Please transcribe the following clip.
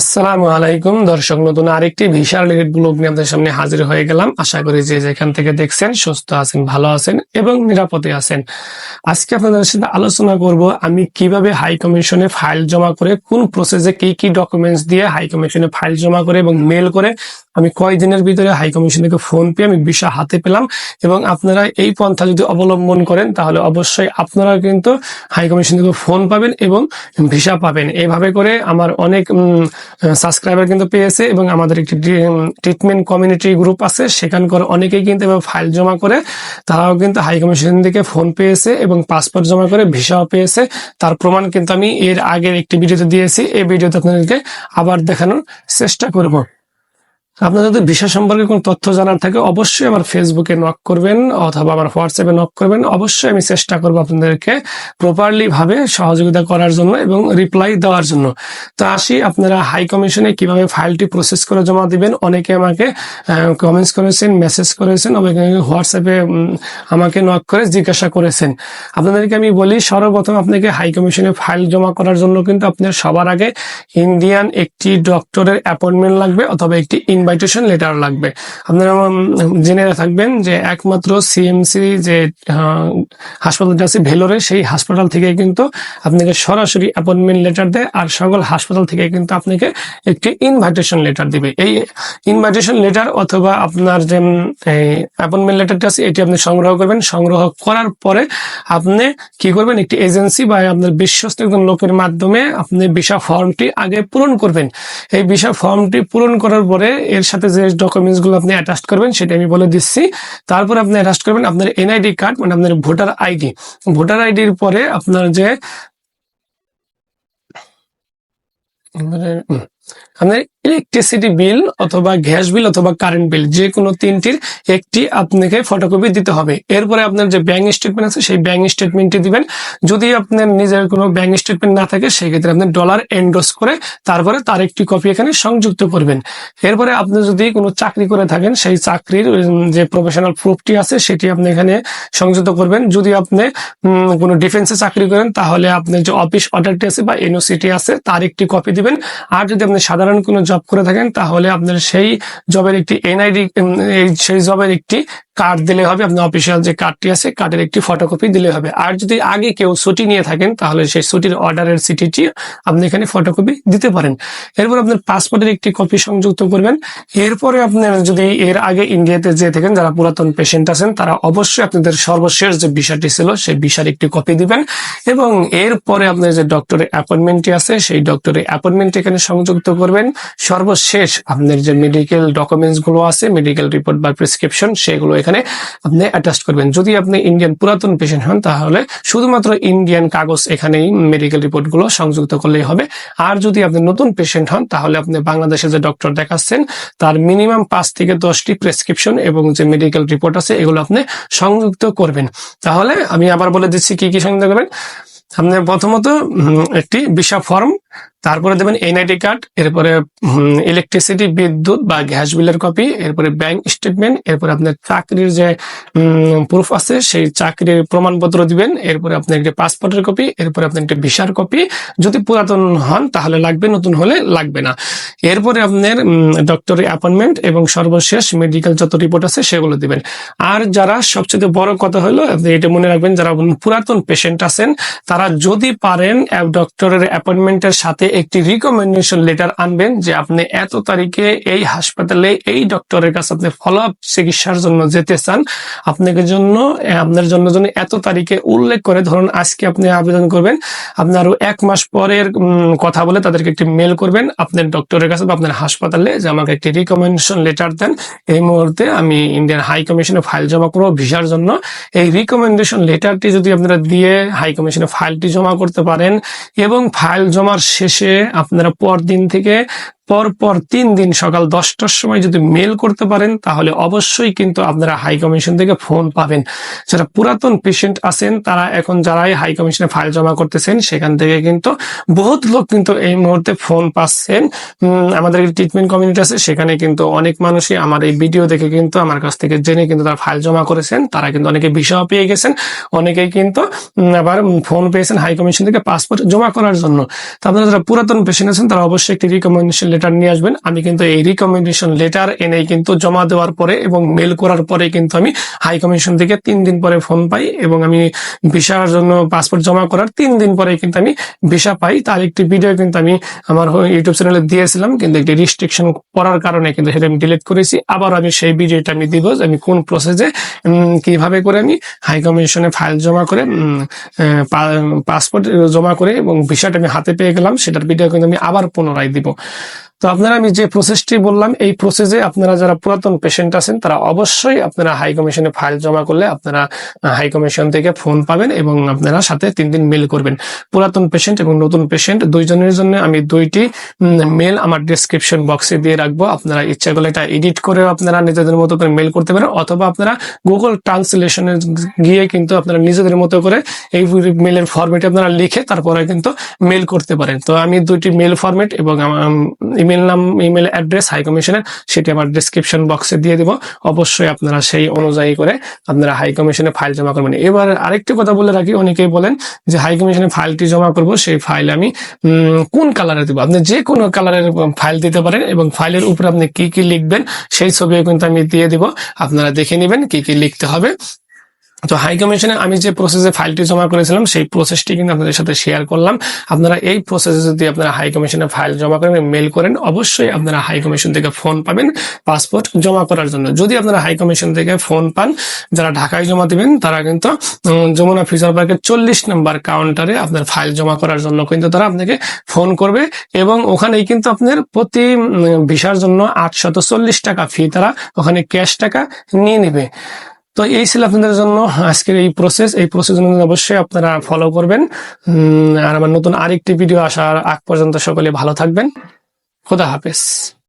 আসসালামু আলাইকুম। দর্শক, নতুন আরেকটি ভিসা রিলেটেড ব্লগ নিয়ে আপনাদের সামনে হাজির হয়ে গেলাম। আশা করি যে যেখান থেকে দেখছেন সুস্থ আছেন, ভালো আছেন এবং নিরাপদে আছেন। আজকে আপনাদের সাথে আলোচনা করব আমি কীভাবে হাই কমিশনে ফাইল জমা করে, কোন প্রসেসে কি কি ডকুমেন্টস দিয়ে হাই কমিশনে ফাইল জমা করে এবং মেল করে আমি কয়দিনের ভিতরে হাই কমিশন থেকে ফোন পেয়ে আমি ভিসা হাতে পেলাম এবং আপনারা এই পন্থা যদি অবলম্বন করেন, তাহলে অবশ্যই আপনারা কিন্তু হাই কমিশন থেকে ফোন পাবেন এবং ভিসা পাবেন। এইভাবে করে আমার অনেক সাবস্ক্রাইবার কিন্তু পেয়েছে এবং আমাদের একটি ট্রিটমেন্ট কমিউনিটি গ্রুপ আছে। সেখানকার অনেকেই কিন্তু এবার ফাইল জমা করে, তারাও কিন্তু হাই কমিশন থেকে ফোন পেয়েছে এবং পাসপোর্ট জমা করে ভিসাও পেয়েছে। তার প্রমাণ কিন্তু আমি এর আগের একটি ভিডিওতে দিয়েছি। এই ভিডিওতে আপনাদেরকে আবার দেখানোর চেষ্টা করব। আপনাদের যদি ভিসা সম্পর্কে কোনো তথ্য জানার থাকে, অবশ্যই আমার ফেসবুকে নক করবেন অথবা আমার হোয়াটসঅ্যাপে নক করবেন। অবশ্যই আমি চেষ্টা করব আপনাদেরকে প্রপারলি ভাবে সহযোগিতা করার জন্য এবং রিপ্লাই দেওয়ার জন্য। তো আসি, আপনারা হাই কমিশনে কীভাবে ফাইলটি প্রসেস করে জমা দিবেন? অনেকে আমাকে কমেন্টস করেছেন মেসেজ করেছেন হোয়াটসঅ্যাপে আমাকে নক করে জিজ্ঞাসা করেছেন। আপনাদেরকে আমি বলি, সর্বপ্রথম আপনাকে হাই কমিশনে ফাইল জমা করার জন্য কিন্তু আপনার সবার আগে ইন্ডিয়ান একটি ডক্টরের অ্যাপয়েন্টমেন্ট লাগবে অথবা একটি ইনভাইটেশন লেটার লাগবে। আপনারা জেনে থাকবেন যে একমাত্র সিএমসি যে হাসপাতালটা আছে ভেলোরে, সেই হাসপাতাল থেকে কিন্তু আপনাকে সরাসরি অ্যাপয়েন্টমেন্ট লেটার দেয় আর সকল হাসপাতাল থেকে কিন্তু আপনাকে একটি ইনভাইটেশন লেটার দিবে। এই ইনভাইটেশন লেটার অথবা আপনার যে অ্যাপয়েন্টমেন্ট লেটারটা আছে, এটি আপনি সংগ্রহ করবেন। সংগ্রহ করার পরে আপনি কি করবেন? একটি এজেন্সি বা আপনার বিশ্বস্ত একজন লোকের মাধ্যমে আপনি ভিসা ফর্মটি আগে পূরণ করবেন। এই ভিসা ফর্মটি পূরণ করার পরে এর সাথে যে ডকুমেন্টসগুলো আপনি অ্যাটাচ করবেন, সেটা আমি বলে দিচ্ছি। তারপর আপনি অ্যাটাচ করবেন আপনার এনআইডি কার্ড মানে আপনার ভোটার আইডি ভোটার আইডির পরে আপনার যে আপনার ইলেকট্রিসিটি বিল অথবা গ্যাস বিল অথবা কারেন্ট বিল যে কোনো তিনটির একটি আপনাকে ফটোকপি দিতে হবে। এরপরে আপনার যে ব্যাংক স্টেটমেন্ট আছে, সেই ব্যাংক স্টেটমেন্টটি দিবেন। যদি আপনার নিজের কোনো ব্যাংক স্টেটমেন্ট না থাকে সেই ক্ষেত্রে আপনি ডলার এন্ডোস করে তারপরে তার একটি কপি এখানে সংযুক্ত করবেন। এরপরে আপনি যদি কোনো চাকরি করে থাকেন, সেই চাকরির যে প্রফেশনাল প্রুফটি আছে, সেটি আপনি এখানে সংযুক্ত করবেন। যদি আপনি কোনো ডিফেন্সে চাকরি করেন, তাহলে আপনার যে অফিস অর্ডারটি আছে বা এনওসিটি আছে, তার একটি কপি দিবেন। আর যদি আপনি সাধারণ কোনো জব করে থাকেন তাহলে আপনার সেই জবের একটি এনআইডি সেই জবের একটি কার্ড দিলে হবে। আপনার অফিসিয়াল যে কার্ডটি আছে কার্ডের একটি ফটোকপি দিলে হবে। আর যদি আগে কেউ ছুটি নিয়ে থাকেন, তাহলে সেই ছুটির অর্ডারের সিটিটি আপনি এখানে ফটোকপি দিতে পারেন। এরপর আপনার পাসপোর্টের একটি কপি সংযুক্ত করবেন। এরপরে আপনার যদি এর আগে ইন্ডিয়াতে যে থাকেন, যারা পুরাতন পেশেন্ট আছেন, তারা অবশ্যই আপনাদের সর্বশেষ যে বিষয়টি ছিল, সেই বিষয়ের একটি কপি দিবেন। এবং এরপরে আপনার যে ডক্টরের অ্যাপয়েন্টমেন্টটি আছে, সেই ডক্টরের অ্যাপয়েন্টমেন্ট এখানে সংযুক্ত করবেন। সর্বশেষ আপনার যে মেডিকেল ডকুমেন্টসগুলো আছে মেডিকেল রিপোর্ট বা প্রেসক্রিপশন সেগুলো এখানে আপনি অ্যাটাচ করবেন। যদি আপনি ইন্ডিয়ান পুরাতন পেশেন্ট হন, তাহলে শুধুমাত্র ইন্ডিয়ান কাগজ এখানেই মেডিকেল রিপোর্টগুলো সংযুক্ত করলেই হবে। আর যদি আপনি নতুন পেশেন্ট হন, তাহলে আপনি বাংলাদেশে যে ডক্টর দেখাচ্ছেন, তার মিনিমাম পাঁচ থেকে দশটি প্রেসক্রিপশন এবং যে মেডিকেল রিপোর্ট আছে, এগুলো আপনি সংযুক্ত করবেন। তাহলে আমি আবার বলে দিচ্ছি কি কি সংযুক্ত করবেন। আপনি প্রথমত একটি ভিসা ফর্ম তারপরে দেবেন এনআইডি কার্ড এরপরে ইলেকট্রিসিটি বিদ্যুৎ বা গ্যাস বিলের কপি এরপরে ব্যাংক স্টেটমেন্ট এরপরে আপনার চাকরির যে প্রুফ আছে, সেই চাকরির প্রমাণপত্র দিবেন, এরপরে আপনার একটি পাসপোর্টের কপি এরপরে আপনার একটি ভিসার কপি যদি পুরাতন হন, তাহলে লাগবে, নতুন হলে লাগবে না। এরপরে আপনার ডক্টরের অ্যাপয়েন্টমেন্ট এবং সর্বশেষ মেডিকেল যত রিপোর্ট আছে, সেগুলো দিবেন। আর যারা সবচেয়ে বড় কথা হলো, আপনি এটা মনে রাখবেন, যারা পুরাতন পেশেন্ট আছেন, তারা যদি পারেন ডক্টরের অ্যাপয়েন্টমেন্টের সাথে একটি রিকমেন্ডেশন লেটার আনবেন যে আপনি এত তারিখে এই হাসপাতালে এই ডক্টরের কাছে আপনি ফলো আপ চিকিৎসার জন্য যেতে চান, আপনাকে জন্য আপনার জন্য জন্য এত তারিখে উল্লেখ করে ধরুন আজকে আপনি আবেদন করবেন, আপনি আরও এক মাস পরের কথা বলে তাদেরকে একটি মেল করবেন, আপনার ডক্টরের কাছে বা আপনার হাসপাতালে যে আমাকে একটি রিকমেন্ডেশন লেটার দেন। এই মুহূর্তে আমি ইন্ডিয়ান হাই কমিশনে ফাইল জমা করব ভিসার জন্য। এই রিকমেন্ডেশন লেটারটি যদি আপনারা দিয়ে হাই কমিশনে ফাইলটি জমা করতে পারেন এবং ফাইল জমার শেষে আপনারা পরদিন থেকে পর পর তিন দিন সকাল দশটার সময় যদি মেল করতে পারেন, তাহলে অবশ্যই কিন্তু আপনারা হাই কমিশন থেকে ফোন পাবেন। যারা পুরাতন পেশেন্ট আছেন, তারা এখন যারাই হাই কমিশনে ফাইল জমা করতেছেন, সেখান থেকে কিন্তু বহুত লোক কিন্তু এই মুহূর্তে ফোন পাচ্ছেন। আমাদের ট্রিটমেন্ট কমিউনিটি আছে, সেখানে কিন্তু অনেক মানুষই আমার এই ভিডিও দেখে কিন্তু আমার কাছ থেকে জেনে কিন্তু তারা ফাইল জমা করেছেন। তারা কিন্তু অনেকে ভিসাও পেয়ে গেছেন, অনেকেই কিন্তু আবার ফোন পেয়েছেন হাই কমিশন থেকে পাসপোর্ট জমা করার জন্য। তো আপনারা যারা পুরাতন পেশেন্ট আছেন, তারা অবশ্যই একটি রিকমেন্ডেশন লেটার নিয়ে আসবেন, আমি কিন্তু এই রিকমেন্ডেশন লেটার এনে কিন্তু জমা দেওয়ার পরে এবং মেল করার পরে কিন্তু আমি হাই কমিশন থেকে তিন দিন পরে ফোন পাই এবং আমি ভিসার জন্য পাসপোর্ট জমা করার তিন দিন পরে কিন্তু আমি ভিসা পাই। তার একটি ভিডিও কিন্তু আমি আমার ইউটিউব চ্যানেলে দিয়েছিলাম, কিন্তু একটি রিস্ট্রিকশন করার কারণে কিন্তু সেটা আমি ডিলিট করেছি। আবার আমি সেই ভিডিওটা আমি দিব আমি কোন প্রসেসে কীভাবে করে আমি হাই কমিশনে ফাইল জমা করে পাসপোর্ট জমা করে এবং ভিসাটা আমি হাতে পেয়ে গেলাম, সেটার ভিডিও কিন্তু আমি আবার পুনরায় দিব। তো আপনারা আমি যে প্রসেসটি বললাম, এই প্রসেসে আপনারা যারা পুরাতন পেশেন্ট আছেন, তারা অবশ্যই আপনারা হাই কমিশনে ফাইল জমা করলে আপনারা হাই কমিশন থেকে ফোন পাবেন এবং আপনারা সাথে তিন দিন মেল করবেন। পুরাতন পেশেন্ট এবং নতুন পেশেন্ট দুইজনের জন্য আমি দুইটি মেল আমার ডিসক্রিপশন বক্সে দিয়ে রাখব। আপনারা ইচ্ছা করলে এটা এডিট করেও আপনারা নিজেদের মতো করে মেল করতে পারেন অথবা আপনারা গুগল ট্রান্সলেশনে গিয়ে কিন্তু আপনারা নিজেদের মতো করে এই মেলের ফরম্যাটে আপনারা লিখে তারপরে কিন্তু মেল করতে পারেন। তো আমি দুইটি মেল ফরম্যাট এবং ইমেল নাম ইমেল অ্যাড্রেস হাই কমিশনের সেটি আমার ডিসক্রিপশন বক্সে দিয়ে দিব। অবশ্যই আপনারা সেই অনুযায়ী করে আপনারা হাই কমিশনে ফাইল জমা করবেন। এবার আরেকটি কথা বলে রাখি, অনেকেই বলেন যে হাই কমিশনে ফাইলটি জমা করব, সেই ফাইল আমি কোন কালারে দিব? আপনি যে কোনো কালারের ফাইল দিতে পারেন এবং ফাইলের উপরে আপনি কি কি লিখবেন, সেই ছবিও কিন্তু আমি দিয়ে দিব। আপনারা দেখে নেবেন কি কি লিখতে হবে। তো হাই কমিশনে আমি যে প্রসেসে ফাইলটি জমা করেছিলাম, সেই প্রসেসটি কিন্তু আপনাদের সাথে শেয়ার করলাম। আপনারা এই প্রসেসে যদি আপনারা হাই কমিশনে ফাইল জমা করেন মেল করেন, অবশ্যই আপনারা হাই কমিশন থেকে ফোন পাবেন পাসপোর্ট জমা করার জন্য। যদি আপনারা হাই কমিশন থেকে ফোন পান, যারা ঢাকায় জমা দিবেন, তারা কিন্তু যমুনা ফিউচার পার্কের চল্লিশ নম্বর কাউন্টারে আপনার ফাইল জমা করার জন্য কিন্তু তারা আপনাকে ফোন করবে এবং ওখানেই কিন্তু আপনার প্রতি ভিসার জন্য আটশত টাকা ফি তারা ওখানে ক্যাশ টাকা নিয়ে নেবে। তো এই ছিল আপনাদের জন্য আজকের এই প্রসেস এই প্রসেস অবশ্যই আপনারা ফলো করবেন। আর আমার নতুন আরেকটি ভিডিও আসার আগ পর্যন্ত সকলে ভালো থাকবেন। খোদা হাফেজ।